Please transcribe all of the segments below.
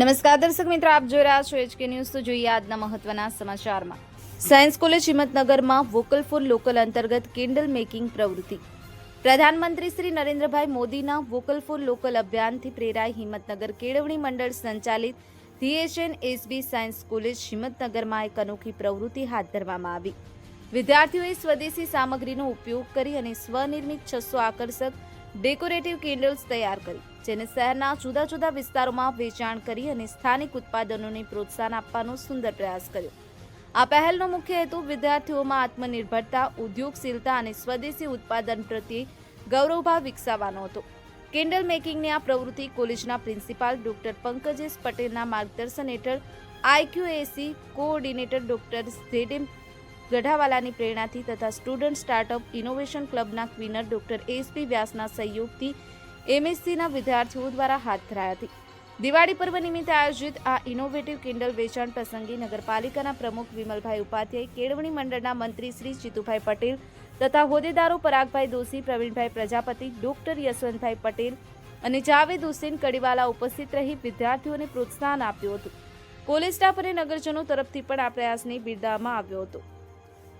નમસ્કાર દર્શક મિત્રો, આપ જોઈ રહ્યા છો એચકે ન્યૂઝ. તો જોઈએ આજના મહત્વના સમાચારમાં. સાયન્સ કોલેજ હિંમતનગરમાં વોકલ ફોર લોકલ અંતર્ગત કેન્ડલ મેકિંગ પ્રવૃત્તિ. પ્રધાનમંત્રી શ્રી નરેન્દ્રભાઈ મોદીના વોકલ ફોર લોકલ અભિયાનથી પ્રેરાઈ હિંમતનગર કેળવણી મંડળ સંચાલિત the HN SB science college હિંમતનગરમાં એક અનોખી પ્રવૃત્તિ હાથ ધરવામાં આવી. વિદ્યાર્થીઓએ સ્વદેશી સામગ્રીનો ઉપયોગ કરી અને સ્વનિર્મિત છસો આકર્ષક ડેકોરેટિવ કેન્ડલ્સ તૈયાર કરી, જેને શહેરના જુદા જુદા વિસ્તારોમાં વેચાણ કરી અને સ્થાનિક ઉત્પાદનોને પ્રોત્સાહન આપવાનો સુંદર પ્રયાસ કર્યો. આ પહેલનો મુખ્ય હેતુ વિદ્યાર્થીઓમાં આત્મનિર્ભરતા, ઉદ્યોગશીલતા અને સ્વદેશી ઉત્પાદન પ્રત્યે ગૌરવભાવ વિકસાવવાનો હતો. કેન્ડલ મેકિંગની આ પ્રવૃત્તિ કોલેજના પ્રિન્સિપાલ ડોક્ટર પંકજેશ પટેલના માર્ગદર્શન હેઠળ આઈક્યુએસી કોઓર્ડિનેટર ડોક્ટર ઝેડેમ ગઢાવાલાની પ્રેરણાથી તથા સ્ટુડન્ટ સ્ટાર્ટઅપ ઇનોવેશન ક્લબના ક્વિનર ડોક્ટર એસપી વ્યાસના સહયોગથી એમએસસીના વિદ્યાર્થીઓ દ્વારા હાથ ધરાઈ હતી. દિવાળી પર્વ નિમિત્તે આયોજિત આ ઇનોવેટિવ કિન્ડલ વેચાણ પ્રસંગે નગરપાલિકાના પ્રમુખ વિમલભાઈ ઉપાધ્યાય, કેળવણી મંડળના મંત્રી શ્રી જીતુભાઈ પટેલ તથા હોદ્દેદારો પરાગભાઈ દોશી, પ્રવીણભાઈ પ્રજાપતિ, ડોક્ટર યશવંતભાઈ પટેલ અને જાવેદ હુસેન કડીવાલા ઉપસ્થિત રહી વિદ્યાર્થીઓને પ્રોત્સાહન આપ્યું હતું. કોલેજ સ્ટાફ અને નગરજનો તરફથી પણ આ પ્રયાસને બિરદાવવામાં આવ્યો હતો.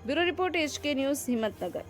Bureau report HK news Himmatnagar